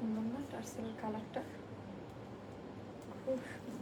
সুন্দর না টার্সেলের কালারটা খুব সুন্দর।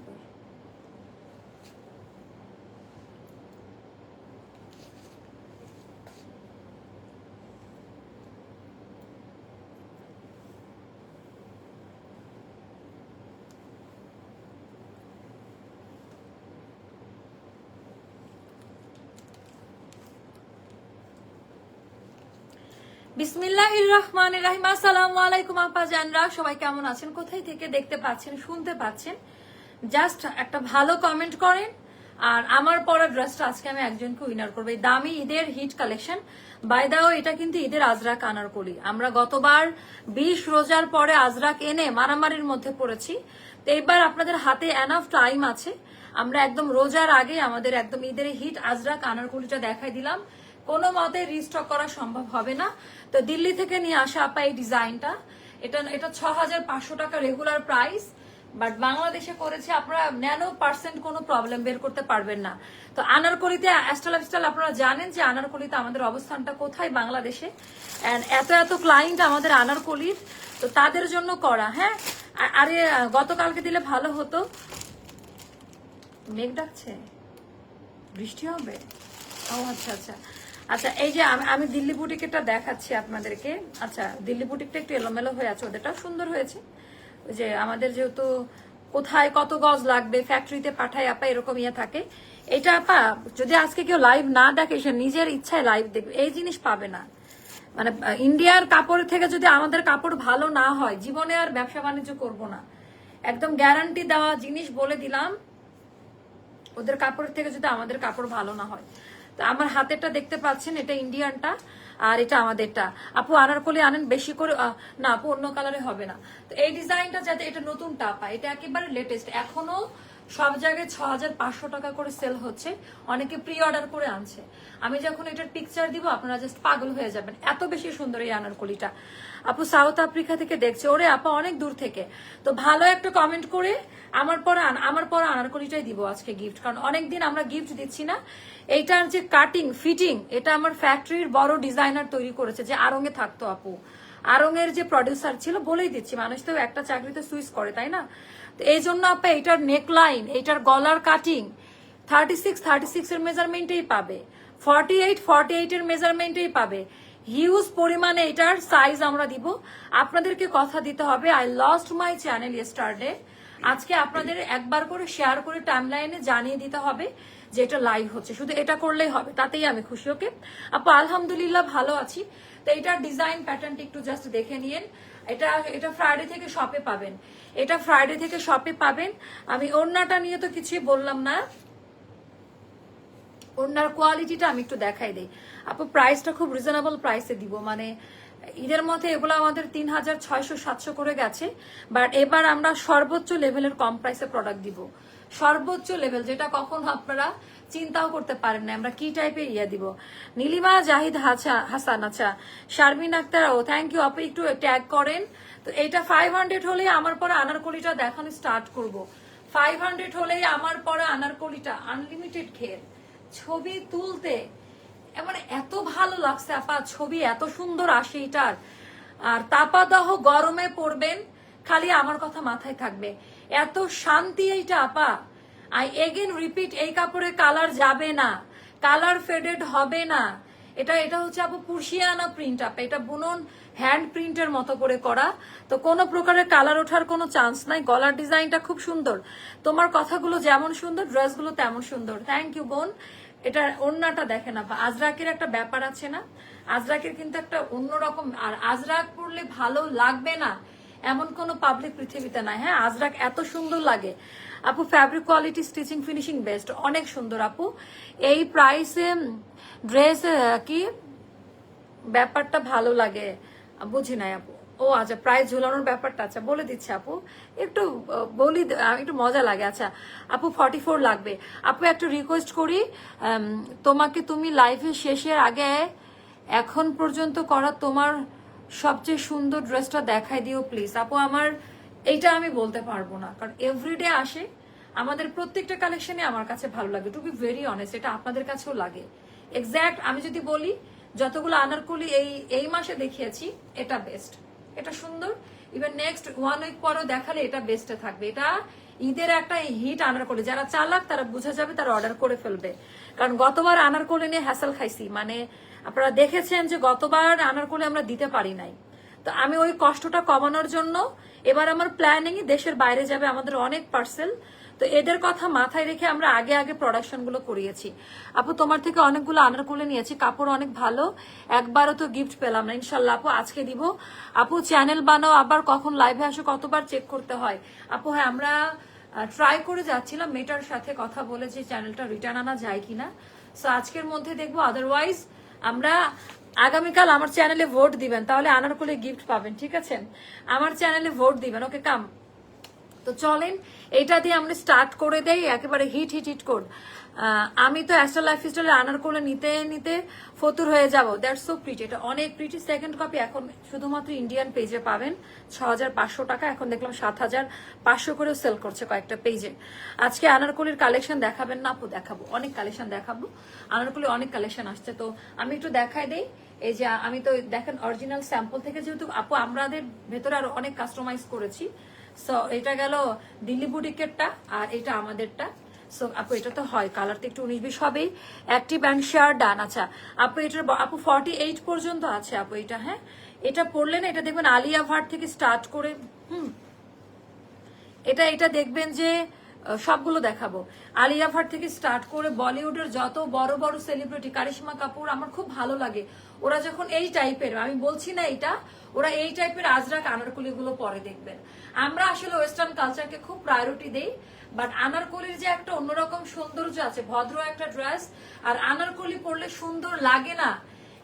বিসমিল্লাহ রহমান রাহিম। আসসালামু আলাইকুম, আপা জানরা। সবাই কেমন আছেন? কোথায় থেকে দেখতে পাচ্ছেন, শুনতে পাচ্ছেন? জাস্ট একটা ভালো কমেন্ট করেন। আর আমার পরা ড্রেসটা আজকে আমি একজনকে উইনার করব। এই দামি ঈদের হিট কালেকশন বাই দাও এটা কিন্তু ঈদের আজরাক আনার করি আমরা গতবার বিশ রোজার পরে আজরাক এনে মারামারির মধ্যে পড়েছি। তো এইবার আপনাদের হাতে এনাফ টাইম আছে। আমরা একদম রোজার আগে আমাদের একদম ঈদের হিট আজরাক আনারকুলিটা দেখাই দিলাম। কোনো মতে রিস্টক করা সম্ভব হবে না। তো দিল্লি থেকে নিয়ে আসা আপা এই ডিজাইনটা এটা এটা ছ হাজার পাঁচশো টাকা রেগুলার প্রাইস বাট বাংলাদেশে করেছে আপনারা ন্যানো পার্সেন্ট কোনো প্রবলেম বের করতে পারবেন না। তো আনারকলিতে অ্যাস্টাল স্টাইল আপনারা জানেন যে আনারকলিতে আমাদের অবস্থানটা কোথায় বাংলাদেশে? অ্যান্ড এত এত ক্লায়েন্ট আমাদের আনারকলির, তো তাদের জন্য করা হ্যাঁ? আরে, গতকালকে দিলে ভালো হতো। মেঘ ডাকছে। বৃষ্টি হবে? ও আচ্ছা আচ্ছা। আচ্ছা এই যে আমি দিল্লি বুটিকেটা দেখাচ্ছি আপনাদেরকে। আচ্ছা দিল্লি বুটিকটা একটু এলোমেলো হয়ে আছে, ওদেরটাও সুন্দর হয়েছে। যে আমাদের যেহেতু কোথায় কত গজ লাগবে ফ্যাক্টরিতে পাঠায় আপা, এরকম ইয়ে থাকে। এটা আপা, যদি আজকে কেউ লাইভ না দেখে, সে নিজের ইচ্ছায় লাইভ দেখবে। এই জিনিস পাবে না। মানে ইন্ডিয়ার কাপড় থেকে যদি আমাদের কাপড় ভালো না হয়, জীবনে আর ব্যবসা বাণিজ্য করব না। একদম গ্যারান্টি দেওয়া জিনিস বলে দিলাম, ওদের কাপড়ের থেকে যদি আমাদের কাপড় ভালো না হয়। আমার হাতেরটা দেখতে পাচ্ছেন, এটা ইন্ডিয়ানটা, আর এটা আমাদেরটা। আপু আনারকলি আনেন বেশি করে না আপু অন্য কালারে হবে না। তো এই ডিজাইনটা যাতে এটা নতুন টাপা এটা একেবারে লেটেস্ট এখনও সব জায়গায় ছ হাজার পাঁচশো টাকা করে সেল হচ্ছে। অনেকে প্রি অর্ডার করে আনছে। আমি যখন এটার পিকচার দিব, আপনারা জাস্ট পাগল হয়ে যাবেন। এত বেশি সুন্দর এই আনারকলিটা আপু সাউথ আফ্রিকা থেকে দেখছে। ওরে আপা, অনেক দূর থেকে। তো ভালো একটা কমেন্ট করে আমার পরে আমার পরে আনারকলিটাই দিব আজকে গিফট কারণ অনেকদিন আমরা গিফট দিচ্ছি না। এইটার যে কাটিং ফিটিং এটা আমার ফ্যাক্টরির বড় ডিজাইনার তৈরি করেছে যে আরঙে থাকতো আপু। আরঙের যে প্রডিউসার ছিল, বলেই দিচ্ছি। মানুষ তো একটা চাকরিতে সুইচ করে, তাই না? তো এই জন্য আপা এটার নেকলাইন এটার গলার cutting thirty six thirty six এর মেজারমেন্টেই পাবে। ফর্টি এইট ফর্টি এইট এর মেজারমেন্টেই পাবে। হিউজ পরিমাণে এটার সাইজ আমরা দিব। আপনাদেরকে কথা দিতে হবে I lost my channel yesterday আজকে আপনাদের একবার করে শেয়ার করে টাইমলাইনে জানিয়ে দিতে হবে যে এটা লাইভ হচ্ছে। শুধু এটা করলেই হবে, তাতেই আমি খুশি ওকে আপু, আলহামদুলিল্লাহ ভালো আছি। তো এটার ডিজাইন প্যাটার্নটা একটু জাস্ট দেখে নিয়েন। এটা এটা ফ্রাইডে থেকে শপে পাবেন। এটা ফ্রাইডে থেকে শপে পাবেন। আমি ওড়নাটা নিয়ে তো কিছুই বললাম না। ওড়নার কোয়ালিটিটা আমি একটু দেখাই দিই। আপু প্রাইসটা খুব রিজনেবল প্রাইসে দিব। মানে ঈদের মধ্যে এগুলো আমাদের তিন হাজার ছয়শো সাতশো করে গেছে। বাট এবার আমরা সর্বোচ্চ লেভেলের কম প্রাইসে প্রোডাক্ট দিব। সর্বোচ্চ লেভেল যেটা কখন আপনারা চিন্তাও করতে পারেন না। আমরা কি টাইপের ইয়ে দিব? নীলিমা, জাহিদ হাসা হাসান আচ্ছা। শারমিন আক্তার ও থ্যাংক ইউ আপু একটু ট্যাগ করেন। তো এটা ফাইভ হান্ড্রেড হলে আমার পরে আনারকলিটা দেখানো স্টার্ট করব। ফাইভ হান্ড্রেড হলেই আমার পরে আনারকলিটা আনলিমিটেড ঘের ছবি তুলতে মানে এত ভালো লাগছে আপা, ছবি এত সুন্দর আসে এটার। আর তাপাদাহ গরমে পড়বেন, খালি আমার কথা মাথায় থাকবে। এত শান্তি এইটা আপা। আই এগেন রিপিট এই কাপড়ে কালার যাবে না কালার ফেডেড হবে না। এটা এটা হচ্ছে আপু পুরশিয়ানা প্রিন্ট আপ এটা বুনন হ্যান্ড প্রিন্টের মতো করে করা। তো কোনো প্রকারের কালার ওঠার কোনো চান্স নাই, গলার ডিজাইনটা খুব সুন্দর। তোমার কথাগুলো যেমন সুন্দর, ড্রেসগুলো তেমন সুন্দর। থ্যাংক ইউ বোন। এটা অন্যটা দেখেন আপা, আজরাকের একটা ব্যাপার আছে না? আজরাকের কিন্তু একটা অন্যরকম, আর আজরাক পরলে ভালো লাগবে না। এমন কোনো পাবলিক পৃথিবীতে নাই হ্যাঁ? আজরাক এত সুন্দর লাগে। আপু fabric quality stitching finishing best অনেক সুন্দর আপু। এই প্রাইসে ড্রেস কি? ব্যাপারটা ভালো লাগে। বুঝি নাই আপু। ও আচ্ছা প্রাইস ঝুলানোর ব্যাপারটা আচ্ছা বলে দিচ্ছে আপু। একটু বলি একটু মজা লাগে আচ্ছা। আপু ফর্টি ফোর লাগবে। আপু, একটু রিকোয়েস্ট করি তোমাকে তুমি লাইফের শেষের আগে এখন পর্যন্ত করা তোমার সবচেয়ে সুন্দর ড্রেসটা দেখাই দিও প্লিজ আপু, আমার এইটা আমি বলতে পারব না, কারণ এভরিডে আসে, আমাদের প্রত্যেকটা কালেকশনে আমার কাছে ভালো লাগে টু বি ভেরি অনেস্ট এটা আপনাদের কাছেও লাগে। এক্স্যাক্ট আমি যদি বলি, যতগুলো আনারকুলি এই এই মাসে দেখিয়েছি, এটা বেস্ট এটা সুন্দর ইভেন নেক্সট ওয়ান উইক পরেও দেখালে এটা বেস্টে থাকবে। এটা ঈদের একটা হিট আনার করে যারা চালাক তারা বুঝে যাবে, তারা অর্ডার করে ফেলবে। কারণ গতবার আনার করে নিয়ে হ্যাসেল খাইছি মানে আপনারা দেখেছেন যে গতবার আনার করে আমরা দিতে পারি নাই। তো আমি ওই কষ্টটা কমানোর জন্য এবার আমার প্ল্যানিং দেশের বাইরে যাবে আমাদের অনেক পার্সেল তো এদের কথা মাথায় রেখে আমরা আগে আগে প্রোডাকশনগুলো করিয়েছি। আপু, তোমার থেকে অনেকগুলো আনার করে নিয়েছি, কাপড় অনেক ভালো। একবারও তো গিফট পেলাম না। ইনশাল্লাহ আপু, আজকে দিব। আপু চ্যানেল বানাও, আবার কখন লাইভে আসো, কতবার চেক করতে হয়? আপু হ্যাঁ আমরা ট্রাই করে যাচ্ছিলাম মেটার সাথে কথা বলে যে চ্যানেলটা রিটার্ন আনা যায় কিনা। সো আজকের মধ্যে দেখব আদারওয়াইজ আমরা আগামীকাল আমার চ্যানেলে ভোট দিবেন, তাহলে আনারকুলে গিফট পাবেন, ঠিক আছে? আমার চ্যানেলে ভোট দিবেন, ওকে, কাম। তো চলেন এটা দিয়ে আমরা স্টার্ট করে দেই, একেবারে হিট হিট হিট কোড আমি তো অ্যাস্ট্রা লাইফ স্টাইলে আনার নিতে নিতে ফতুর হয়ে যাব। দ্যাটস সো প্রিটি এটা অনেক প্রিটি সেকেন্ড কপি এখন শুধুমাত্র ইন্ডিয়ান পেজে পাবেন। ছ টাকা, এখন দেখলাম সাত হাজার পাঁচশো করেও সেল করছে কয়েকটা পেজে আজকে আনারকুলির কালেকশন দেখাবেন না, আপু, দেখাবো। অনেক কালেকশন দেখাবো। আনারকুলি অনেক কালেকশন আসছে, তো আমি একটু দেখাই দেই। এই যে, আমি তো দেখেন অরিজিনাল স্যাম্পল থেকে যেহেতু আপু, আমাদের ভেতরে আরও অনেক কাস্টমাইজ করেছি। সো এটা গেল দিল্লি বুটিকেরটা আর এটা আমাদেরটা। সো আপু, এটা তো হয় কালার তো একটু উনিশ বিশ হবেই। অ্যাক্টিভ অ্যান্ড শেয়ার ডান আচ্ছা আপু, এটার আপু ফর্টি এইট পর্যন্ত আছে আপু এটা হ্যাঁ? এটা পড়লে না, এটা দেখবেন আলিয়া ভাট থেকে স্টার্ট করে, হুম। এটা এটা দেখবেন যে সবগুলো দেখাবো। আলিয়া ভাট থেকে স্টার্ট করে বলিউডের যত বড় বড় সেলিব্রিটি কারিশমা কাপুর, আমার খুব ভালো লাগে। ওরা যখন এই টাইপের আমি বলছি না এটা, ওরা এই টাইপের আজরাক আনারকুলি গুলো পরে দেখবেন। আমরা আসলে ওয়েস্টার্ন কালচারকে খুব প্রায়োরিটি দেই বাট আনারকলির যে একটা অন্যরকম সৌন্দর্য আছে, ভদ্র একটা ড্রেস আর আনারকলি পরলে সুন্দর লাগে না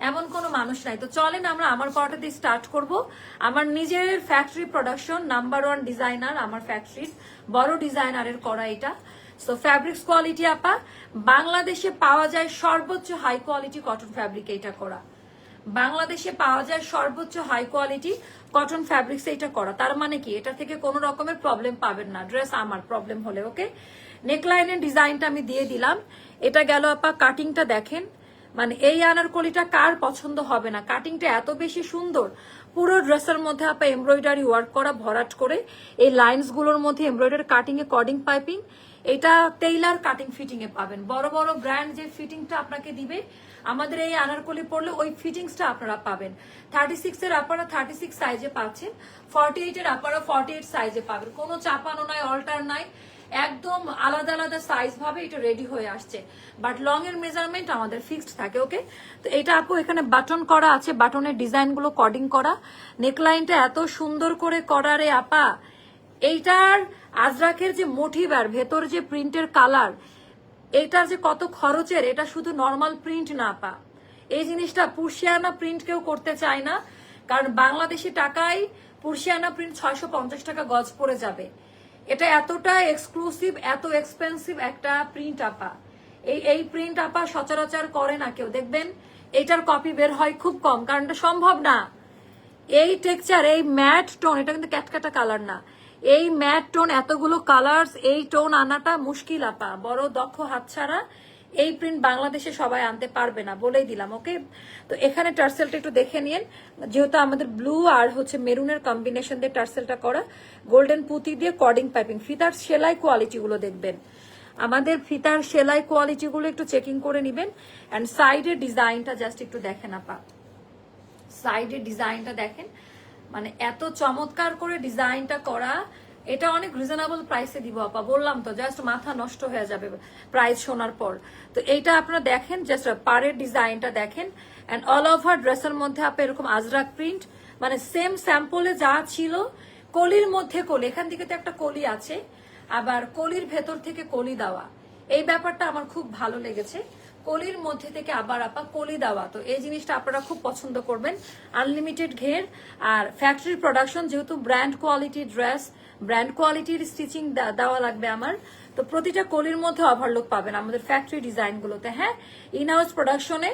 এমন কোনো মানুষ নাই। তো চলেন আমরা আমার পাওয়াটা দিয়ে স্টার্ট করব। আমার নিজের factory production number one designer আমার ফ্যাক্টরির বড় ডিজাইনারের করা এটা। সো ফ্যাব্রিক্স কোয়ালিটি আপা, বাংলাদেশে পাওয়া যায় সর্বোচ্চ হাই কোয়ালিটি কটন ফ্যাব্রিক এটা করা। বাংলাদেশে পাওয়া যায় সর্বোচ্চ হাই কোয়ালিটি কটন ফ্যাব্রিক্স এটা করা। তার মানে কি? এটা থেকে কোনো রকমের প্রবলেম পাবেন না। ড্রেস আমার প্রবলেম হলে ওকে নেকলাইনের ডিজাইনটা আমি দিয়ে দিলাম। এটা গেল আপা কাটিংটা দেখেন। মানে এই আনারকলিটা কার পছন্দ হবে না? কাটিংটা এত বেশি সুন্দর। পুরো ড্রেসের মধ্যে আপা এমব্রয়ডারি ওয়ার্ক করা ভরাট করে, এই লাইন্সগুলোর মধ্যে এমব্রয়ডারি কাটিং এ কর্ডিং পাইপিং, এটা টেইলার কাটিং ফিটিং এ পাবেন। বড় বড় ব্র্যান্ড যে ফিটিংটা আপনাকে দিবে, আমাদের এই আনারকলি পড়লে ওই ফিটিংসটা আপনারা পাবেন। থার্টি সিক্স এর আপনারা থার্টি সিক্স সাইজে পাচ্ছেন ফর্টি এইট এর আপনারা ফর্টি এইট সাইজে পাবেন। কোনো চাপানো নাই অল্টার নাই একদম আলাদা আলাদা সাইজ ভাবে এটা রেডি হয়ে আসছে। বাট লং এর মেজারমেন্ট আমাদের ফিক্সড থাকে ওকে তো এটা আপু, এখানে বাটন করা আছে বাটনের ডিজাইনগুলো কর্ডিং করা। নেকলাইনটা এত সুন্দর করে করা রে আপা। এইটার আজরাকের যে মোটিভ আর ভেতর যে প্রিন্টের কালার এইটার যে কত খরচের, এটা শুধু নর্মাল প্রিন্ট না পা এই জিনিসটা পুরশিয়ানা প্রিন্ট কেউ করতে চায় না। কারণ বাংলাদেশি টাকায় পুরশিয়ানা প্রিন্ট ছয়শো পঞ্চাশ টাকা গজ পড়ে যাবে। এটা এতটা এক্সক্লুসিভ এত এক্সপেন্সিভ একটা প্রিন্ট আপা। এই এই প্রিন্ট আপা সচরাচর করে না কেউ। দেখবেন এটার কপি বের হয় খুব কম, কারণ এটা সম্ভব না। এই টেক্সচার এই ম্যাট টোন এটা কিন্তু ক্যাটকাটা কালার না। এই ম্যাট টোন এতগুলো কালার্স এই টোন আনাটা মুশকিল আপা। বড় দক্ষ হাত ছাড়া এই প্রিন্ট বাংলাদেশে সবাই আনতে পারবে না বলেই দিলাম ওকে তো এখানে টার্সেলটা একটু দেখে নিন যেহেতু আমাদের ব্লু আর হচ্ছে মেরুনের কম্বিনেশন দিয়ে টার্সেলটা করা গোল্ডেন পুঁতি দিয়ে কর্ডিং পাইপিং ফিতার সেলাই কোয়ালিটি গুলো দেখবেন। আমাদের ফিতার সেলাই কোয়ালিটি গুলো একটু চেকিং করে নিবেন। অ্যান্ড সাইডের ডিজাইনটা জাস্ট একটু দেখেন আপা। সাইডের ডিজাইনটা দেখেন। মানে এত চমৎকার করে ডিজাইনটা করা এটা অনেক রিজনেবল প্রাইসে দিব, আপা। বললাম তো জাস্ট মাথা নষ্ট হয়ে যাবে প্রাইস শোনার পর। তো এইটা আপনারা দেখেন জাস্ট পাড়ের ডিজাইনটা দেখেন। অ্যান্ড অল ওভার ড্রেসের মধ্যে আপনি এরকম আজরাক প্রিন্ট মানে সেম স্যাম্পলে যা ছিল, কলির মধ্যে কলি, এখান থেকে তো একটা কলি আছে, আবার কলির ভেতর থেকে কলি দেওয়া। এই ব্যাপারটা আমার খুব ভালো লেগেছে। কলির মধ্যে থেকে আবার আপা কলি দেওয়া। তো এই জিনিসটা আপনারা খুব পছন্দ করবেন। আনলিমিটেড ঘের, আর ফ্যাক্টরি প্রোডাকশন যেহেতু ব্র্যান্ড কোয়ালিটি ড্রেস ব্র্যান্ড কোয়ালিটির স্টিচিং দেওয়া লাগবে আমার। তো প্রতিটা কলির মধ্যে ওভারলুক পাবেন আমাদের ফ্যাক্টরি ডিজাইনগুলোতে হ্যাঁ? ইন হাউস প্রোডাকশনে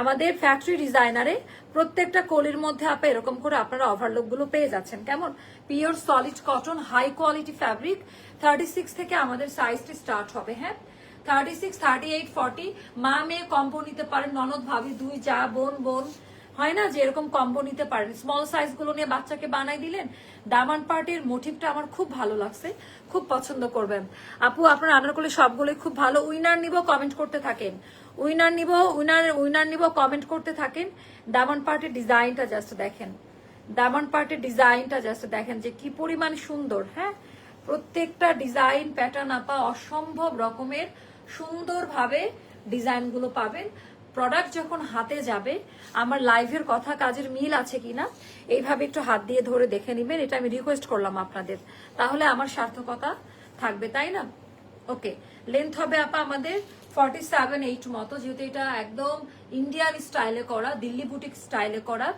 আমাদের ফ্যাক্টরি ডিজাইনারে প্রত্যেকটা কলির মধ্যে আপনি এরকম করে আপনারা ওভারলুকগুলো পেয়ে যাচ্ছেন। কেমন? Pure solid cotton high quality fabric thirty six থেকে আমাদের সাইজটি স্টার্ট হবে হ্যাঁ? Thirty six thirty eight forty মা মেয়ে কম্পো নিতে পারেন। ননদ, ভাবি, দুই, যা, বোন বোন। হয় না যে এরকম কম্বো নিতে পারেন। স্মল সাইজগুলো নিয়ে বাচ্চাকে বানাই দিলেন দামান পার্টির মোটিভটা আমার খুব ভালো লাগছে, খুব পছন্দ করবেন। আপু, আপনার আনারকলি সবগুলোই খুব ভালো। উইনার নিব কমেন্ট করতে থাকেন। উইনার নিব, উইনার উইনার নিব কমেন্ট করতে থাকেন। দামান পার্টির ডিজাইনটা জাস্ট দেখেন। দামান পার্টের ডিজাইনটা জাস্ট দেখেন যে কি পরিমাণ সুন্দর হ্যাঁ? প্রত্যেকটা ডিজাইন প্যাটার্ন আপা অসম্ভব রকমের সুন্দরভাবে ডিজাইনগুলো পাবেন। প্রোডাক্ট যখন হাতে যাবে, আমার লাইভের কথা, কাজের মিল আছে কিনা, এইভাবে একটু হাত দিয়ে ধরে দেখে নেবেন। এটা আমি রিকোয়েস্ট করলাম আপনাদের। তাহলে আমার সার্থকতা থাকবে, তাই না? ওকে লেন্থ হবে আপা আমাদের ফর্টি সেভেন এইট মতো, যেহেতু এটা একদম ইন্ডিয়ান স্টাইলে করা, দিল্লি বুটিক স্টাইলে করা,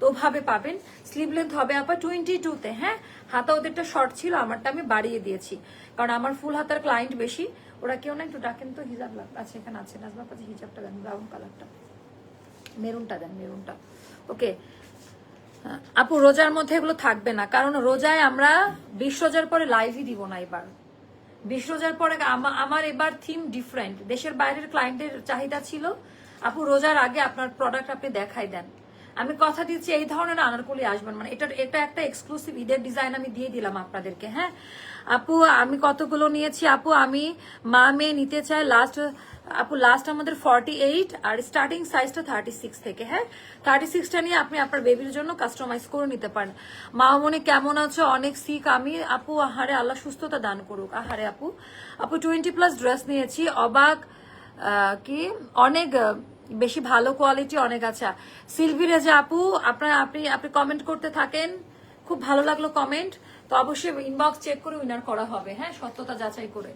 তো ওভাবে পাবেন। স্লিভ লেন্থ হবে আপা টোয়েন্টি টুতে হ্যাঁ? হাতা ওদেরটা শর্ট ছিল, আমারটা আমি বাড়িয়ে দিয়েছি। কারণ আমার ফুল হাতার ক্লায়েন্ট বেশি, ওরা কেউ না, একটু ডাকেন তো, হিজাব লাগ আছে এখানে, আছে, নাজমা পাচ্ছি হিজাবটা দেন ব্রাউন কালারটা মেরুনটা দেন, মেরুনটা। ওকে আপু, রোজার মধ্যে এগুলো থাকবে না, কারণ রোজায় আমরা বিশ রোজার পরে লাইভই দিব না এবার। বিশ রোজার পরে আমা- আমার এবার থিম ডিফারেন্ট দেশের বাইরের ক্লায়েন্টের চাহিদা ছিল। আপু, রোজার আগে আপনার প্রোডাক্ট আপনি দেখাই দেন। আমি কথা দিচ্ছি, এই ধরনের আনারকলি আসবেন মানে এটা এটা একটা এক্সক্লুসিভ ঈদের ডিজাইন আমি দিয়ে দিলাম আপনাদেরকে হ্যাঁ? আপু, আমি কতগুলো নিয়েছি? আপু, আমি মা মেয়ে নিতে চাই লাস্ট আপু লাস্ট আমাদের ফর্টি এইট আর স্টার্টিং সাইজটা থার্টি সিক্স থেকে হ্যাঁ? থার্টি সিক্সটা নিয়ে আপনি আপনার বেবির জন্য কাস্টমাইজ করে নিতে পারেন। মা মনে কেমন আছো? অনেক সিক আমি, আপু, আহারে আল্লাহ সুস্থতা দান করুক। আহারে, আপু। আপু টোয়েন্টি প্লাস ড্রেস নিয়েছি। অবাক কি? অনেক বেশি ভালো কোয়ালিটি অনেক আছে। সিলভি রেজা আপু, আপনার আপনি আপনি কমেন্ট করতে থাকেন। খুব ভালো লাগল কমেন্ট তো অবশ্যই ইনবক্স চেক করে উইনার করা হবে হ্যাঁ? সত্যতা যাচাই করে।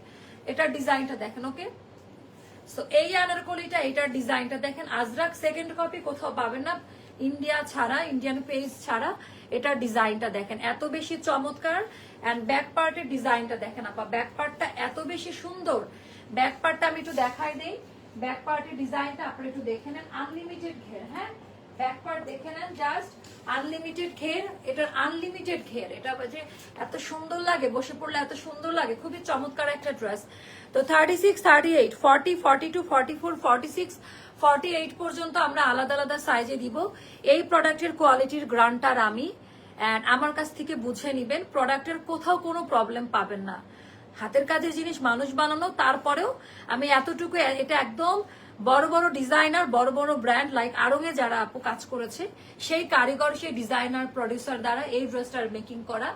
এটার ডিজাইনটা দেখেন ওকে সো এই আনারকলিটা, এটার ডিজাইনটা দেখেন। আজরাক সেকেন্ড কপি কোথাও পাবেন না। ইন্ডিয়া ছাড়া ইন্ডিয়ান পেজ ছাড়া এটার ডিজাইনটা দেখেন। এত বেশি চমৎকার। এন্ড ব্যাক পার্টের ডিজাইনটা দেখেন আপা। ব্যাক পার্টটা এত বেশি সুন্দর। ব্যাক পার্টটা আমি একটু দেখাই দেই। ব্যাক পার্টের ডিজাইনটা আপনারা একটু দেখে নেন। আনলিমিটেড ঘের হ্যাঁ? ব্যাক পার্ট দেখে নেন জাস্ট আনলিমিটেড ঘের। এটার আনলিমিটেড ঘের। এটা যে এত সুন্দর লাগে, বসে পড়লে এত সুন্দর লাগে, খুবই চমৎকার একটা ড্রেস তো thirty six thirty eight forty forty two forty four forty six forty eight পর্যন্ত আমরা আলাদা আলাদা সাইজে দিব। এই প্রোডাক্টের কোয়ালিটির গ্রান্টার আমি অ্যান্ড আমার কাছ থেকে বুঝে নিবেন। প্রোডাক্টের কোথাও কোনো প্রবলেম পাবেন না। হাতের কাজের জিনিস মানুষ বানানো, তারপরেও আমি এতটুকু এটা একদম বড় বড় ডিজাইনার, বড় বড় ব্র্যান্ড লাইক আরঙে যারা আপু কাজ করেছে, সেই কারিগর, সেই ডিজাইনার প্রডিউসার দ্বারা এই ড্রেসটার মেকিং করা।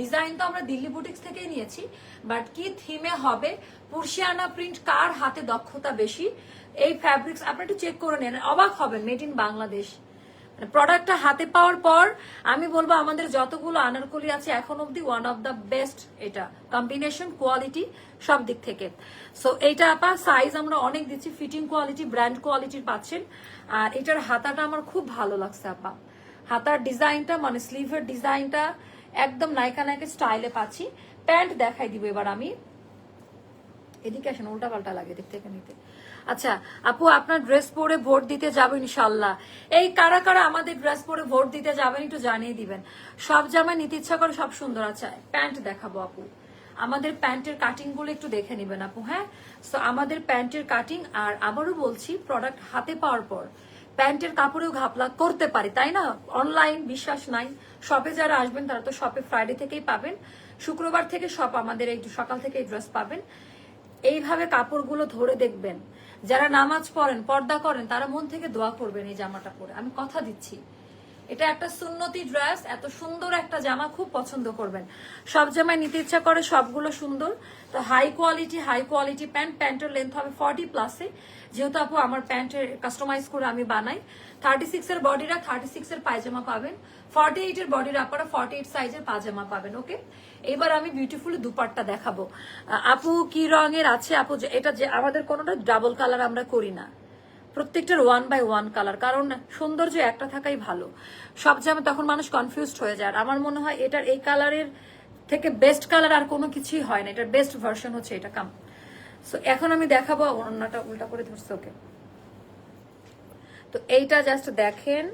ডিজাইন তো আমরা দিল্লি বুটিক্স থেকেই নিয়েছি বাট কি থিমে হবে? পুরশিয়ানা প্রিন্ট কার হাতে দক্ষতা বেশি? এই ফ্যাব্রিক্স আপনি একটু চেক করে নেন, অবাক হবেন মেড ইন বাংলাদেশ। প্রোডাক্টটা হাতে পাওয়ার পর আমি বলব আমাদের যতগুলো আনারকলি আছে এখন অব্দি ওয়ান অফ দ্য বেস্ট এটা। কম্বিনেশন কোয়ালিটি সব দিক থেকে। সো এইটা আপা সাইজ আমরা অনেক দিচ্ছি ফিটিং কোয়ালিটি ব্র্যান্ড কোয়ালিটির পাচ্ছেন। আর এটার হাতাটা আমার খুব ভালো লাগছে আপা। হাতার ডিজাইনটা মানে স্লিভের ডিজাইনটা একদম নায়িকা নায়িকা স্টাইলে পাচ্ছি। প্যান্ট দেখাই দিব এবার আমি। এদিকে আসেন, উল্টা পাল্টা লাগে থেকে নিতে। আচ্ছা আপু, আপনার ড্রেস পরে ভোট দিতে যাব ইনশাল্লাহ এই কারা কারা আমাদের ড্রেস পরে ভোট দিতে যাবেন একটু জানিয়ে দিবেন। সব জামা নিতে ইচ্ছা করে সব সুন্দর। আচ্ছা প্যান্ট দেখাবো আপু। আমাদের প্যান্টের কাটিংগুলো একটু দেখে নেবেন আপু হ্যাঁ? তো আমাদের প্যান্টের কাটিং আর আবারও বলছি প্রোডাক্ট হাতে পাওয়ার পর। প্যান্টের কাপড়েও ঘাপলা করতে পারি, তাই না? অনলাইন বিশ্বাস নাই। শপে যারা আসবেন, তারা তো শপে ফ্রাইডে থেকেই পাবেন। শুক্রবার থেকে শপ আমাদের এই সকাল থেকে এই ড্রেস পাবেন। এইভাবে কাপড়গুলো ধরে দেখবেন। যারা নামাজ পড়েন, পর্দা করেন, তারা মন থেকে দোয়া করবেন এই জামাটা পরে। আমি কথা দিচ্ছি। এটা একটা সুন্নতি ড্রেস, এত সুন্দর একটা জামা খুব পছন্দ করবেন। সব জামায় নিতে ইচ্ছা করে সবগুলো সুন্দর। তো high quality high quality pant প্যান্টের লেন্থ হবে ফর্টি প্লাসে যেহেতু আপু আমার প্যান্টের কাস্টমাইজ করে আমি বানাই। থার্টি সিক্স এর বডিরা থার্টি সিক্স এর পায়জামা পাবেন। ফর্টি এইট এর বডির আপনারা ফর্টি এইট সাইজের পাজামা পাবেন ওকে এবার আমি বিউটিফুল দুপাট্টা দেখাবো। আপু কি রঙের আছে? আপু এটা যে আমাদের কোনোটা ডাবল কালার আমরা করি না। প্রত্যেকটার ওয়ান বাই ওয়ান কালার কারণ সৌন্দর্য একটা থাকাই ভালো। সব জামা তখন মানুষ কনফিউজড হয়ে যায়। আমার মনে হয় এটার এই কালারের থেকে বেস্ট কালার আর কোনো কিছুই হয় না। এটার বেস্ট ভার্সন হচ্ছে এটা। কাম সো এখন আমি দেখাবো অন্যটা উল্টা করে ধরছে ওকে তো এইটা জাস্ট দেখেন।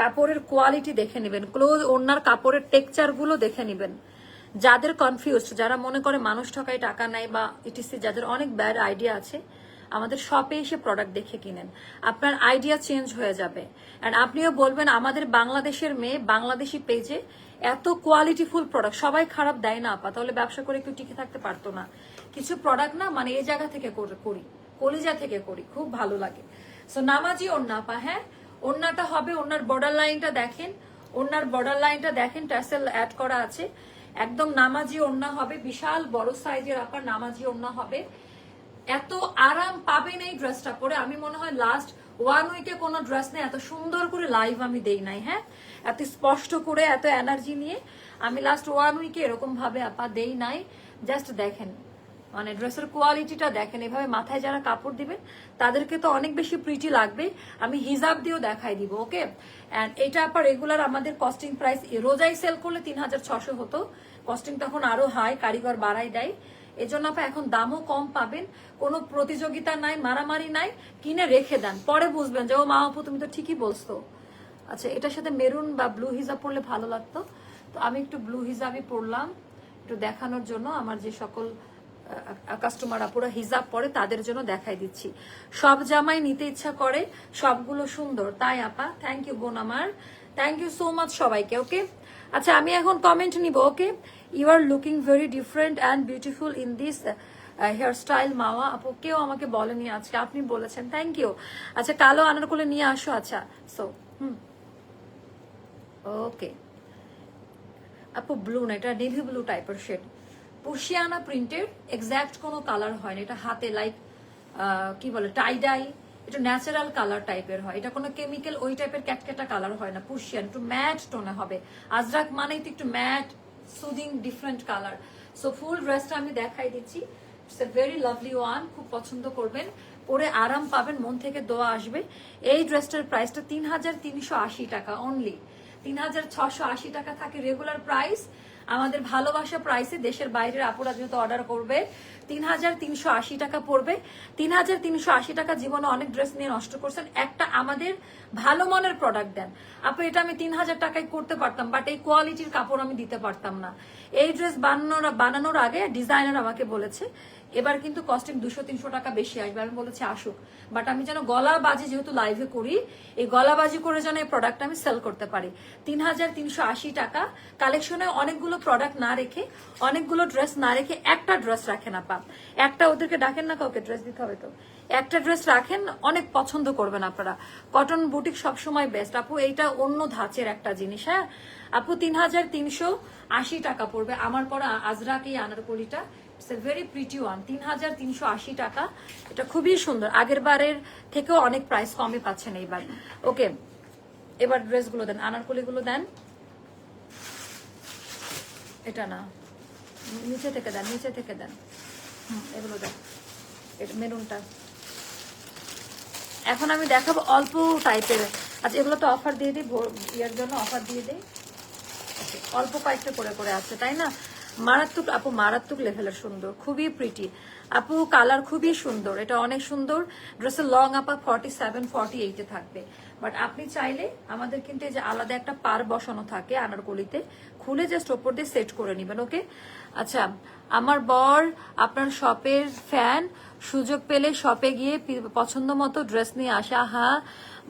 কাপড়ের কোয়ালিটি দেখে নেবেন। ক্লোজ ওনার কাপড়ের টেক্সচারগুলো দেখে নেবেন। যাদের কনফিউজড যারা মনে করে মানুষ ঠকায় টাকা নেয় বা ইটিসি যাদের অনেক ব্যাড আইডিয়া আছে, আমাদের শপে এসে প্রোডাক্ট দেখে কিনেন। আপনার আইডিয়া চেঞ্জ হয়ে যাবে। অ্যান্ড আপনিও বলবেন, আমাদের বাংলাদেশের মেয়ে বাংলাদেশি পেজে এত কোয়ালিটিফুল প্রোডাক্ট সবাই খারাপ দেয় না আপা, তাহলে ব্যবসা করে কেউ টিকে থাকতে পারতো না। কিছু প্রোডাক্ট না মানে এই জায়গা থেকে করে- করি, কলিজা থেকে করি, খুব ভালো লাগে। সো নামাজি ওন্না আপা হ্যাঁ? ওন্নাটা হবে ওনার বর্ডার লাইনটা দেখেন ওনার বর্ডার লাইনটা দেখেন ট্যাসেল অ্যাড করা আছে। একদম নামাজি ওন্না হবে, বিশাল বড় সাইজের আপনার নামাজি ওন্না হবে। এত আরাম পাবেন এই ড্রেসটা পরে। আমি মনে হয় লাস্ট ওয়ান উইকে কোনো ড্রেস নেই এত সুন্দর করে লাইভ আমি দেই নাই হ্যাঁ? এত স্পষ্ট করে, এত এনার্জি নিয়ে আমি লাস্ট ওয়ান উইকে এরকম ভাবে আপা দেই নাই। জাস্ট দেখেন মানে ড্রেসের কোয়ালিটিটা দেখেন, এভাবে মাথায় যারা কাপড় দিবেন, তাদেরকে তো অনেক বেশি প্রিটি লাগবে। আমি হিজাব দিয়েও দেখাই দিব ওকে অ্যান্ড এটা আবার রেগুলার আমাদের কস্টিং প্রাইস রোজাই সেল করলে তিন হাজার ছশো হতো। কস্টিং তখন আরও হাই কারিগর বাড়াই দেয়। এজন্য আপনি এখন দামও কম পাবেন, কোনো প্রতিযোগিতা নাই, মারামারি নাই, কিনে রেখে দেন। পরে বুঝবেন যে, ও মা আপু, তুমি তো ঠিকই বলছো। আচ্ছা এটার সাথে মেরুন বা ব্লু হিজাব পরলে ভালো লাগতো। তো আমি একটু ব্লু হিজাবই পরলাম, একটু দেখানোর জন্য আমার যে সকল কাস্টমার আপুরা হিজাব পরে তাদের জন্য দেখাই দিচ্ছি। সব জামাই নিতে ইচ্ছা করে, সবগুলো সুন্দর। তাই আপা থ্যাংক ইউ বোন আমার। থ্যাংক ইউ সো মাচ সবাইকে ওকে আচ্ছা আমি এখন কমেন্ট নিব okay you are looking very different and beautiful in this hairstyle Mawa. আপু, কেউ আমাকে বলেনি আজকে, আপনি বলেছেন থ্যাংক ইউ আচ্ছা কালো আনার কোলে নিয়ে আসো আচ্ছা। সো হুম। ওকে আপু ব্লু না, এটা নেভি ব্লু টাইপের শেড পুশিয়ানা প্রিন্টের এক্স্যাক্ট কোনো কালার হয় না এটা হাতে লাইক কি বলে টাই ডাই এটা ন্যাচারাল কালার টাইপের হয়। এটা কোনো কেমিক্যাল ওই টাইপের ক্যাটকেটা কালার হয় না। পুশিয়ান একটু ম্যাট টোনে হবে। আজরাক মানেই তো একটু matte soothing different colour so full ড্রেসটা আমি দেখাই দিচ্ছি। It's a very lovely one খুব পছন্দ করবেন। পরে আরাম পাবেন, মন থেকে দোয়া আসবে। এই ড্রেসটার প্রাইসটা তিন হাজার তিনশো আশি টাকা অনলি তিন হাজার ছশো আশি টাকা থাকে রেগুলার প্রাইস আমাদের ভালোবাসা প্রাইসে দেশের বাইরের আপুরা যেহেতু অর্ডার করবে তিন হাজার তিনশো আশি টাকা পড়বে। তিন হাজার তিনশো আশি টাকা জীবনে অনেক ড্রেস নিয়ে নষ্ট করছেন। একটা আমাদের ভালো মনের প্রোডাক্ট দেন। আপু, এটা আমি তিন হাজার টাকায় করতে পারতাম বাট এই কোয়ালিটির কাপড় আমি দিতে পারতাম না। এই ড্রেস বানানোর বানানোর আগে ডিজাইনার আমাকে বলেছে এবার কিন্তু কস্টিং দুশো, তিনশো টাকা বেশি আসবে। আমি বলেছি, আসুক। বাট আমি যেন গলা বাজি যেহেতু লাইভে করি, এই গলা বাজি করে যেন এই প্রোডাক্ট আমি সেল করতে পারি। তিন হাজার তিনশো আশি টাকা। কালেকশনে অনেকগুলো প্রোডাক্ট না রেখে, অনেকগুলো ড্রেস না রেখে একটা ড্রেস রাখেন আপা। একটা ওদেরকে ডাকেন না, কাউকে ড্রেস দিতে হবে তো। একটা ড্রেস রাখেন, অনেক পছন্দ করবেন আপনারা। কটন বুটিক সবসময় বেস্ট আপু, এইটা অন্য ধাঁচের একটা জিনিস হ্যাঁ? আপু তিন হাজার তিনশো আশি টাকা পড়বে। আমার পরা আজরাক এই আনারকলিটা। ভেরি প্রিটি ওয়ান তিন হাজার তিনশো আশি টাকা। এটা খুবই সুন্দর। আগের বারের থেকেও অনেক প্রাইস কমে পাচ্ছেন এইবার। ওকে এবার ড্রেসগুলো দেন। আনারকলিগুলো দেন। এটা না। নিচে থেকে দেন, নিচে থেকে দেন। এগুলো দেন। এটা মেরুনটা। এখন আমি দেখাবো অল্প টাইপের আচ্ছা এগুলো তো অফার দিয়ে দিই ইয়ের জন্য অফার দিয়ে দিই। অল্প কয়েকটা করে করে আছে, তাই না? মারাত্মক, আপু, মারাত্মক লেভেলের সুন্দর, খুবই প্রিটি আপু কালার খুবই সুন্দর, এটা অনেক সুন্দর। ড্রেসের লং আপা ফর্টি সেভেন ফর্টি এইটে থাকবে। বাট আপনি চাইলে আমাদের কিন্তু এই যে আলাদা একটা পার বসানো থাকে আনারকলিতে, খুলে জাস্ট ওপর দিয়ে সেট করে নেবেন ওকে আচ্ছা আমার বর আপনার শপের ফ্যান সুযোগ পেলে শপে গিয়ে পছন্দ মতো ড্রেস নিয়ে আসা। হা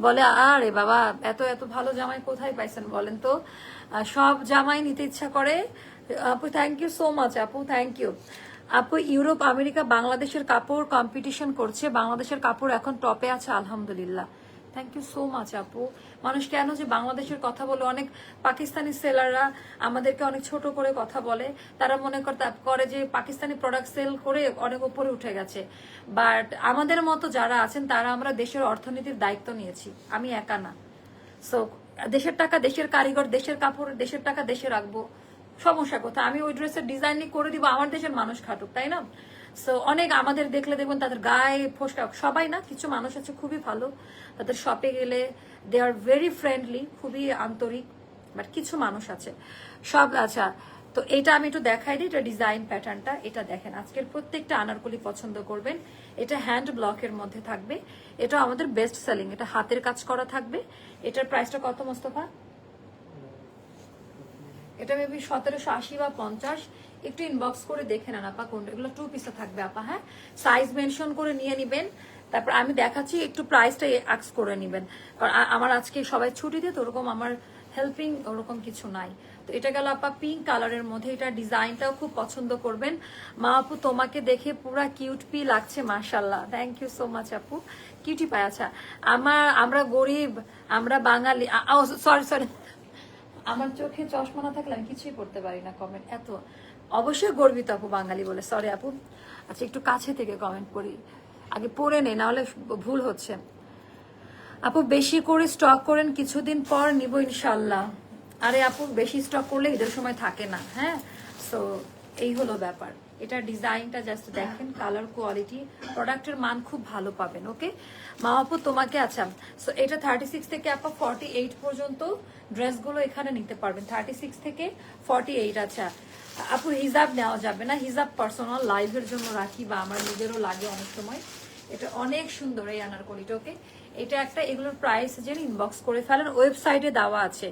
বলে, আরে বাবা, এত এত ভালো জামাই কোথায় পাইছেন বলেন তো? সব জামাই নিতে ইচ্ছা করে আপু থ্যাংক ইউ সো মাচ আপু থ্যাংক ইউ আপু, ইউরোপ, আমেরিকা, বাংলাদেশের কাপড় কম্পিটিশন করছে। বাংলাদেশের কাপড় এখন টপে আছে, আলহামদুলিল্লাহ। থ্যাংক ইউ সো মাচ আপু। মানুষ কেন যে বাংলাদেশের কথা বলে? অনেক পাকিস্তানি সেলাররা আমাদেরকে অনেক ছোট করে কথা বলে। তারা মনে করে যে পাকিস্তানি প্রোডাক্ট সেল করে অনেক উপরে উঠে গেছে। বাট আমাদের মতো যারা আছেন, তারা আমরা দেশের অর্থনীতির দায়িত্ব নিয়েছি। আমি একা না। সো দেশের টাকা দেশের কারিগর, দেশের কাপড়, দেশের টাকা দেশে রাখব। সমস্যা কোথায়? আমি ওই ড্রেসের ডিজাইনিং করে দিব, আমার দেশের মানুষ খাটুক, তাই না? সো অনেক আমাদের দেখলে দেখবেন তাদের গায়ে ফোসকা সবাই না, কিছু মানুষ আছে খুবই ভালো, তাদের শপে গেলে দে আর ভেরি ফ্রেন্ডলি খুবই আন্তরিক বাট কিছু মানুষ আছে। সব আচ্ছা তো এটা আমি একটু দেখাই দিই, এটা ডিজাইন প্যাটার্নটা এটা দেখেন। আজকের প্রত্যেকটা আনারকলি পছন্দ করবেন। এটা হ্যান্ড ব্লকের মধ্যে থাকবে। এটা আমাদের বেস্ট সেলিং এটা হাতের কাজ করা থাকবে। এটার প্রাইসটা কত, মোস্তফা? এটা মেবি সতেরোশো আশি বা পঞ্চাশ। একটু ইনবক্স করে দেখে নেন আপা কোনটা। এগুলো টু পিসে থাকবে আপা হ্যাঁ? সাইজ মেনশন করে নিয়ে নিবেন। তারপর আমি দেখাচ্ছি, একটু প্রাইসটা আক্স করে নিবেন। কারণ আমার আজকে সবাই ছুটিতে, তো ওরকম আমার হেল্পিং ওরকম কিছু নাই। তো এটা গেল আপা পিঙ্ক কালারের মধ্যে। এটা ডিজাইনটাও খুব পছন্দ করবেন। মা আপু, তোমাকে দেখে পুরা কিউট পি লাগছে মাশাল্লাহ থ্যাংক ইউ সো মাচ আপু। কিউটি পাই আচ্ছা। আমার, আমরা গরিব, আমরা বাঙালি সরি সরি আমার চোখে চশমা না থাকলে আমি কিছুই করতে পারি না কমেন্ট এত। অবশ্যই গর্বিত আপু বাঙালি বলে সরি আপু। আচ্ছা একটু কাছে থেকে কমেন্ট করি। আগে পড়ে নেই, নাহলে ভুল হচ্ছে। আপু, বেশি করে স্টক করেন, কিছুদিন পর নিব ইনশাল্লাহ। আরে আপু, বেশি স্টক করলে ঈদের সময় থাকে না হ্যাঁ? সো এই হলো ব্যাপার। এটা ডিজাইনটা জাস্ট দেখেন কালার কোয়ালিটি প্রোডাক্টের মান খুব ভালো পাবেন ওকে মা আপু তোমাকে আচ্ছা সো এটা থার্টি সিক্স থেকে আপা ফর্টি এইট পর্যন্ত ড্রেসগুলো এখানে নিতে পারবেন থার্টি সিক্স থেকে ফর্টি এইট আচ্ছা। আপু, হিজাব নেওয়া যাবে না, হিজাব পার্সোনাল লাইভের জন্য রাখি বা আমার নিজেরও লাগে অনেক সময়। এটা অনেক সুন্দর এই আনারকলিটা ওকে এটা একটা, এগুলোর প্রাইস যেন ইনবক্স করে ফেলেন ওয়েবসাইটে দেওয়া আছে।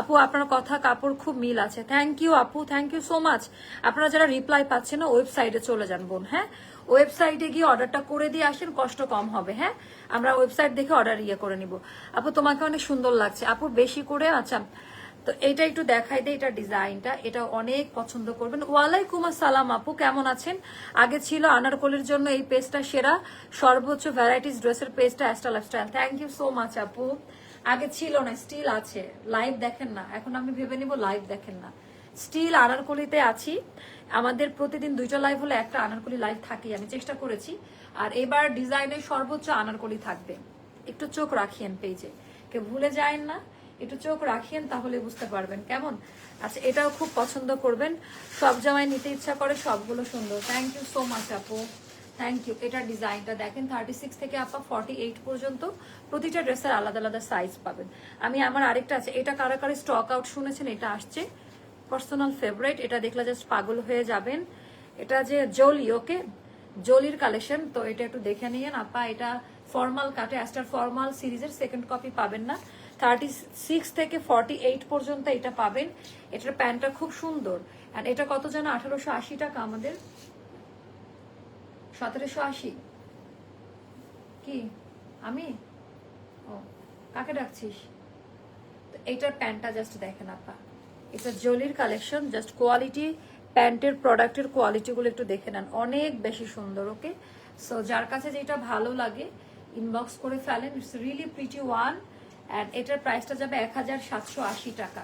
আপু, আপনার কথা, কাপড় খুব মিল আছে। থ্যাংক ইউ আপু থ্যাংক ইউ সো মাচ আপনারা যারা রিপ্লাই পাচ্ছেন না ওয়েবসাইটে চলে যান বোন হ্যাঁ? ওয়েবসাইটে গিয়ে অর্ডারটা করে দিয়ে আসেন, কষ্ট কম হবে হ্যাঁ? আমরা ওয়েবসাইট দেখে অর্ডার ইয়ে করে নিব। আপু, তোমাকে অনেক সুন্দর লাগছে। আপু, বেশি করে আচ্ছা তো এটা একটু দেখাই দেয় এটা ডিজাইনটা। এটা অনেক পছন্দ করবেন। ওয়ালাইকুম আসসালাম আপু, কেমন আছেন? আগে ছিল আনারকলির জন্য এই পেজটা সেরা। সর্বোচ্চ ভ্যারাইটিস ড্রেসের পেজটা Asta lifestyle thank you so much আপু। আগে ছিল না স্টিল আছে। লাইভ দেখেন না। এখন আমি ভেবে নিব লাইভ দেখেন না। স্টিল আনারকলিতে আছি। আমাদের প্রতিদিন দুইটা লাইভ হলে একটা আনারকলি লাইভ থাকেই, আমি চেষ্টা করেছি। আর এবার ডিজাইনের সর্বোচ্চ আনারকলি থাকবে। একটু চোখ রাখিয়েন পেজে কেউ ভুলে যায়েন না। একটু চোখ রাখিয়েন তাহলে বুঝতে পারবেন। কেমন? আচ্ছা এটাও খুব পছন্দ করবেন। সব জামায় নিতে ইচ্ছা করে সবগুলো সুন্দর। থ্যাংক ইউ সো মাচ আপু। থ্যাংক ইউ এটার ডিজাইনটা দেখেন থার্টি সিক্স থেকে আপা ফর্টি এইট পর্যন্ত প্রতিটা ড্রেসের আলাদা আলাদা সাইজ পাবেন। আমি আমার আরেকটা আছে, এটা কারা কারা স্টক আউট শুনেছেন? এটা আসছে। পার্সোনাল ফেভারিট এটা দেখলে জাস্ট পাগল হয়ে যাবেন। এটা যে জলি ওকে জলির কালেকশন তো এটা একটু দেখে নিয়েন, আপা। এটা ফর্মাল কাটে অ্যাস্টার ফর্মাল সিরিজের সেকেন্ড কপি পাবেন না। থার্টি সিক্স থেকে ফর্টি এইট পর্যন্ত এটা পাবেন। এটার প্যান্টটা খুব সুন্দর। আর এটা কত যেন আঠারোশো আশি টাকা আমাদের। সতেরোশো আশি। কি? আমি? ও, কাকে ডাকছিস? তো এইটার প্যান্টটা জাস্ট দেখেন আপা। এটা জলির কালেকশন জাস্ট কোয়ালিটি প্যান্টের প্রোডাক্টের কোয়ালিটিগুলো একটু দেখে নেন। অনেক বেশি সুন্দর, ওকে? সো যার কাছে যেটা ভালো লাগে ইনবক্স করে ফেলেন। It's really pretty one and এটার প্রাইসটা যাবে এক হাজার সাতশো আশি টাকা।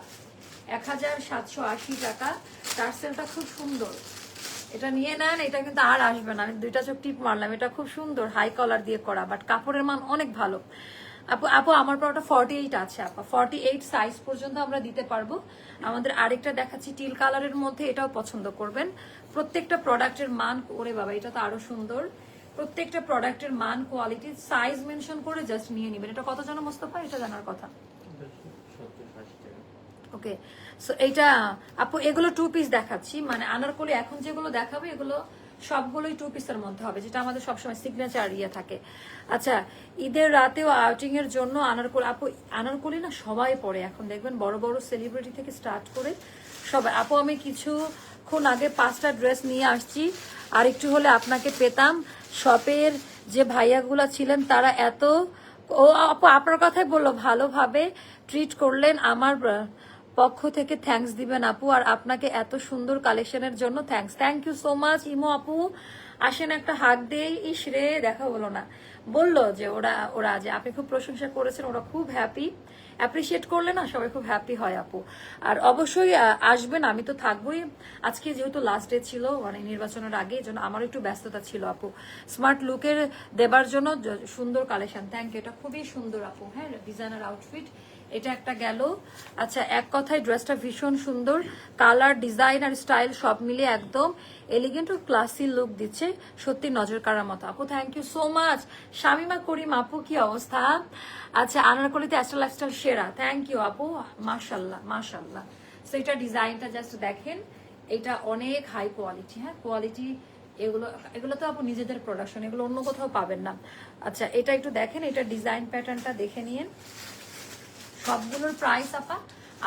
এক হাজার সাতশো আশি টাকা। টার্সেলটা খুব সুন্দর। এটা নিয়ে নেন, এটা কিন্তু আর আসবে না। আমি দুইটা চোখ টিপ মারলাম, এটা খুব সুন্দর হাই কলার দিয়ে করা বাট কাপড়ের মান অনেক ভালো। আপু আপু, আমার পর ওটা ফর্টি এইট আছে, আপা। ফর্টি এইট সাইজ পর্যন্ত আমরা দিতে পারব। আমাদের আরেকটা দেখাচ্ছি টিল কালারের মধ্যে, এটাও পছন্দ করবেন। প্রত্যেকটা প্রোডাক্টের মান, ওরে বাবা, এটা তো আরও সুন্দর। প্রত্যেকটা প্রোডাক্টের মান, কোয়ালিটি, সাইজ মেনশন করে জাস্ট নিয়ে নেবেন। এটা কত জানো মোস্তফা? এটা জানার কথা। ওকে। সো এইটা, আপু, এগুলো টু পিস দেখাচ্ছি। মানে আনারকলি এখন যেগুলো দেখাবো, এগুলো সবগুলোই টু পিসের মধ্যে হবে, যেটা আমাদের সবসময় সিগনেচার ইয়ে থাকে। আচ্ছা ঈদের রাতেও আউটিং এর জন্য আনারকলি, আপু, আনারকলি না সবাই পরে। এখন দেখবেন বড় বড় সেলিব্রিটি থেকে স্টার্ট করে সবাই। আপু, আমি কিছুক্ষণ আগে পাঁচটা ড্রেস নিয়ে আসছি। আর একটু হলে আপনাকে পেতাম। শপের যে ভাইয়াগুলা ছিলেন, তারা এত ও আপু, আপনার কথাই বলল, ভালোভাবে ট্রিট করলেন। আমার পক্ষ থেকে থ্যাঙ্কস দিবেন আপু, আর আপনাকে এত সুন্দর কালেকশনের জন্য thanks thank you so much Imo আপু। আসেন একটা হাত দেই। ইস রে, দেখা হলো না। বলল যে ওরা ওরা যে আপনি খুব প্রশংসা করেছেন, ওরা খুব হ্যাপি অ্যাপ্রিসিয়েট করলে না সবাই খুব হ্যাপি হয়, আপু। আর অবশ্যই আসবেন, আমি তো থাকবোই। আজকে যেহেতু লাস্ট ডে ছিল মানে নির্বাচনের আগে জন্য আমার একটু ব্যস্ততা ছিল, আপু। স্মার্ট লুকের দেবার জন্য সুন্দর কালেকশন থ্যাংক ইউ এটা খুবই সুন্দর, আপু। হ্যাঁ ডিজাইনার আউটফিট এটা একটা গেল। আচ্ছা এক কথায় ড্রেসটা ভীষণ সুন্দর। কালার, ডিজাইন আর স্টাইল সব মিলিয়ে একদম এলিগেন্ট ও ক্লাসি লুক দিচ্ছে। সত্যি নজর কাড়ার মতো। আপু thank you so much Shamima, Karim, আপু, কি অবস্থা? আচ্ছা আনারকলিতে অ্যাস্ট্রা লাইফস্টাইল সেরা। থ্যাংক ইউ আপু। মাশাল্লাহ মাশাল্লাহ সো এটা ডিজাইনটা জাস্ট দেখেন। এটা অনেক হাই কোয়ালিটি হ্যাঁ? কোয়ালিটি এগুলো এগুলো তো আপু নিজেদের প্রোডাকশন এগুলো অন্য কোথাও পাবেন না। আচ্ছা এটা একটু দেখেন, এটা ডিজাইন প্যাটার্নটা দেখে নিন সবগুলোর প্রাইস আপা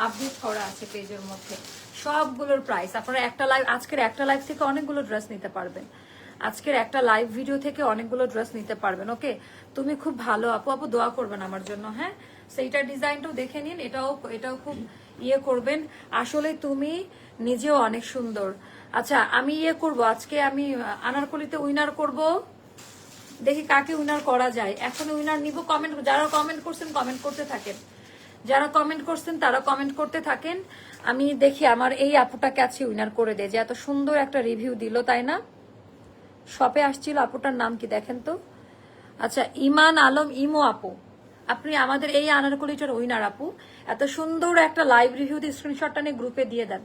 আপডেট করা আছে পেজের মধ্যে। সবগুলোর প্রাইস আপনারা একটা লাইভ আজকের একটা লাইভ থেকে অনেকগুলো ড্রেস নিতে পারবেন। আজকের একটা লাইভ ভিডিও থেকে অনেকগুলো ড্রেস নিতে পারবেন ওকে তুমি খুব ভালো, আপু আপু, দোয়া করবেন আমার জন্য হ্যাঁ? সেইটার ডিজাইনটাও দেখে নিন, এটাও এটাও খুব ইয়ে করবেন। আসলে তুমি নিজেও অনেক সুন্দর। আচ্ছা আমি ইয়ে করব, আজকে আমি আনারকলিতে উইনার করব। দেখি কাকে উইনার করা যায়। এখন উইনার নিব কমেন্ট যারা কমেন্ট করছেন কমেন্ট করতে থাকেন। যারা কমেন্ট করছেন, তারা কমেন্ট করতে থাকেন। আমি দেখি আমার এই আপুটাকে আছে উইনার করে দেয় যে এত সুন্দর একটা রিভিউ দিল, তাই না? শপে আসছিল, আপুটার নাম কি দেখেন তো? আচ্ছা ইমান আলম ইমো আপু। আপনি আমাদের এই আনারকলিটার উইনার আপু। এত সুন্দর একটা লাইভ রিভিউ দিয়ে স্ক্রিনশটটা নিয়ে গ্রুপে দিয়ে দেন।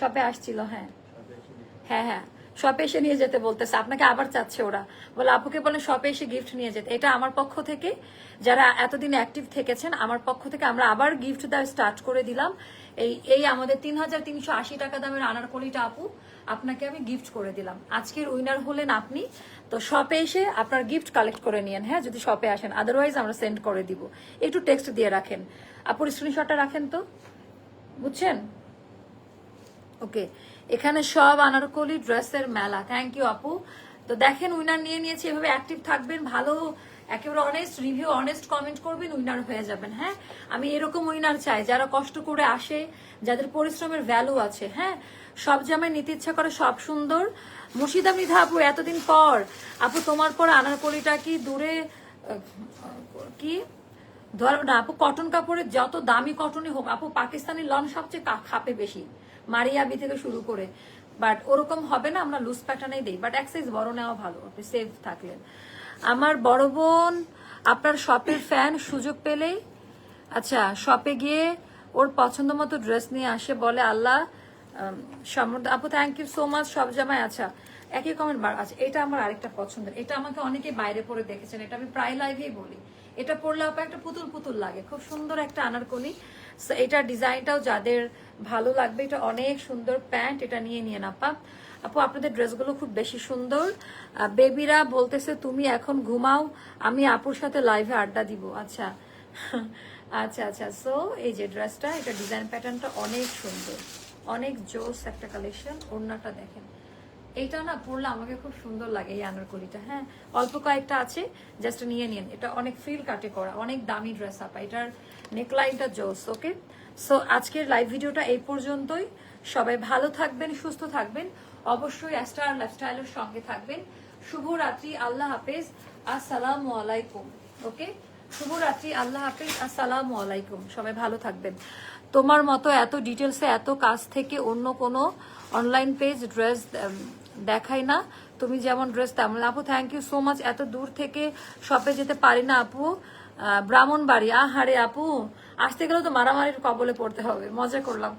শপে আসছিল হ্যাঁ। হ্যাঁ হ্যাঁ। শপে এসে নিয়ে যেতে বলতেছে। আপনাকে আবার চাচ্ছে ওরা। বলে, আপুকে বলে শপে এসে গিফট নিয়ে যেতে। এটা আমার পক্ষ থেকে, যারা এতদিন অ্যাক্টিভ থেকেছেন, আমার পক্ষ থেকে আমরা আবার গিফট দেওয়া স্টার্ট করে দিলাম। এই এই আমাদের তিন হাজার তিনশো আশি টাকা দামের আনারকলিটা আপু, আপনাকে আমি গিফট করে দিলাম। আজকের উইনার হলেন আপনি। তো শপে এসে আপনার গিফট কালেক্ট করে নিয়েন হ্যাঁ যদি শপে আসেন। আদারওয়াইজ আমরা সেন্ড করে দিব। একটু টেক্সট দিয়ে রাখেন। আপুর স্ক্রিনশটটা রাখেন তো? বুঝছেন? ওকে এখানে সব আনারকলি, ড্রেসের মেলা। থ্যাংক ইউ আপু। তো দেখেন, উইনার নিয়ে নিয়েছি, এভাবে অ্যাক্টিভ থাকবেন, ভালো, একেবারে অনেস্ট রিভিউ অনেস্ট কমেন্ট করবেন, উইনার হয়ে যাবেন হ্যাঁ? আমি এরকম উইনার চাই, যারা কষ্ট করে আসে, যাদের পরিশ্রমের ভ্যালু আছে হ্যাঁ? সব জামাই নিতে ইচ্ছা করে সব সুন্দর। মুর্শিদা মৃধা আপু, এতদিন পর। আপু, তোমার পর আনারকলিটা কি দূরে কি? ধর না, আপু কটন কাপড়ের যত দামি কটনই হোক, আপু, পাকিস্তানি লন সবচেয়ে খাপে বেশি। মারিয়াবি থেকে শুরু করে বাট ওরকম হবে না, আমরা লুজ প্যাটার্নেই দিই বাট এক সাইজ বড় নেওয়া ভালো, আপনি সেফ থাকলেন। আমার বড় বোন, আপনার শপের ফ্যান সুযোগ পেলেই আচ্ছা শপে গিয়ে ওর পছন্দ মতো ড্রেস নিয়ে আসে, বলে, আল্লাহ আপু থ্যাংক ইউ সো মাচ সব জামাই আচ্ছা একই কমেন্ট বার আচ্ছা এটা আমার আরেকটা পছন্দের, এটা আমাকে অনেকে বাইরে পরে দেখেছেন, এটা আমি প্রায় লাইভেই বলি। এটা পরলে আপা একটা পুতুল পুতুল লাগে। খুব সুন্দর একটা আনারকলি। So, এটার ডিজাইনটাও যাদের ভালো লাগবে এটা অনেক সুন্দর প্যান্ট এটা নিয়ে নিয়ে আপা। আপু আপনাদের ড্রেসগুলো খুব বেশি সুন্দর। বেবিরা বলতেছে তুমি এখন ঘুমাও আমি আপুর সাথে লাইভে আড্ডা দিব। আচ্ছা। আচ্ছা আচ্ছা। সো এই যে ড্রেসটা এটা ডিজাইন প্যাটার্নটা অনেক সুন্দর। অনেক জোস একটা কালেকশন। ওড়নাটা দেখেন। এইটা না পরলে আমাকে খুব সুন্দর লাগে এই আনারকলিটা হ্যাঁ। অল্প কয়েকটা আছে জাস্ট নিয়ে নিন। এটা অনেক ফিল কাটে করা, অনেক দামি ড্রেস আপা এটার নেকলাইনটা জোস ওকে সো আজকের লাইভ ভিডিওটা এই পর্যন্তই। সবাই ভালো থাকবেন, সুস্থ থাকবেন। অবশ্যই অ্যাস্টার লাইফস্টাইলের সঙ্গে থাকবেন। শুভরাত্রি, আল্লাহ হাফেজ, আসসালামু আলাইকুম ওকে শুভরাত্রি, আল্লাহ হাফেজ, আসসালামু আলাইকুম। সবাই ভালো থাকবেন। তোমার মতো এত ডিটেলসে এত কাজ থেকে অন্য কোনো অনলাইন পেজ ড্রেস দেখাই না। তুমি যেমন ড্রেস তেমন। আপু থ্যাংক ইউ সো মাচ এত দূর থেকে শপে যেতে পারি না, আপু। ব্রাহ্মণ ব্রাহ্মণবাড়ি। আহারে, আপু। আসতে গেলেও তো মারামারির কবলে পড়তে হবে। মজা করলাম।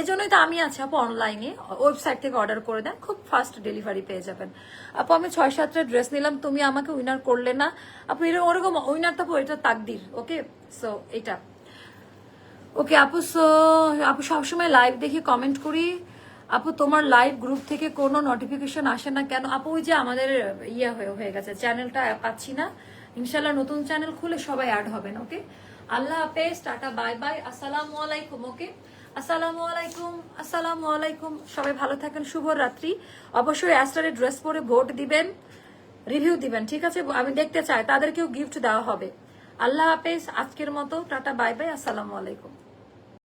এজন্যই তো আমি আছি, আপু অনলাইনে ওয়েবসাইট থেকে অর্ডার করে দেন। খুব ফাস্ট ডেলিভারি পেয়ে যাবেন। আপু, আমি ছয় সাতটা ড্রেস নিলাম। তুমি আমাকে উইনার করলে না। আপু, এরকম ওরকম উইনার তো এটা তাকদির ওকে সো এটা। ওকে আপু সো আপু, সবসময় লাইভ দেখি কমেন্ট করি। আপু, তোমার লাইভ গ্রুপ থেকে কোনো নোটিফিকেশন আসে না কেন? আপু, ওই যে আমাদের ইয়ে হয়ে হয়ে গেছে চ্যানেলটা পাচ্ছি না। ইনশাল্লাহ নতুন চ্যানেল খুলে সবাই অ্যাড হবেন ওকে আল্লাহ হাফেজ, টাটা বাই বাই আসসালামু আলাইকুম ওকে আসসালামু আলাইকুম আসসালামু আলাইকুম, সবাই ভালো থাকেন শুভ রাত্রি অবশ্যই অ্যাস্টারে ড্রেস পরে ভোট দিবেন রিভিউ দিবেন, ঠিক আছে? আমি দেখতে চাই, তাদেরকেও গিফট দেওয়া হবে। আল্লাহ হাফেজ, আজকের মতো, টাটা বাই বাই আসসালামু আলাইকুম।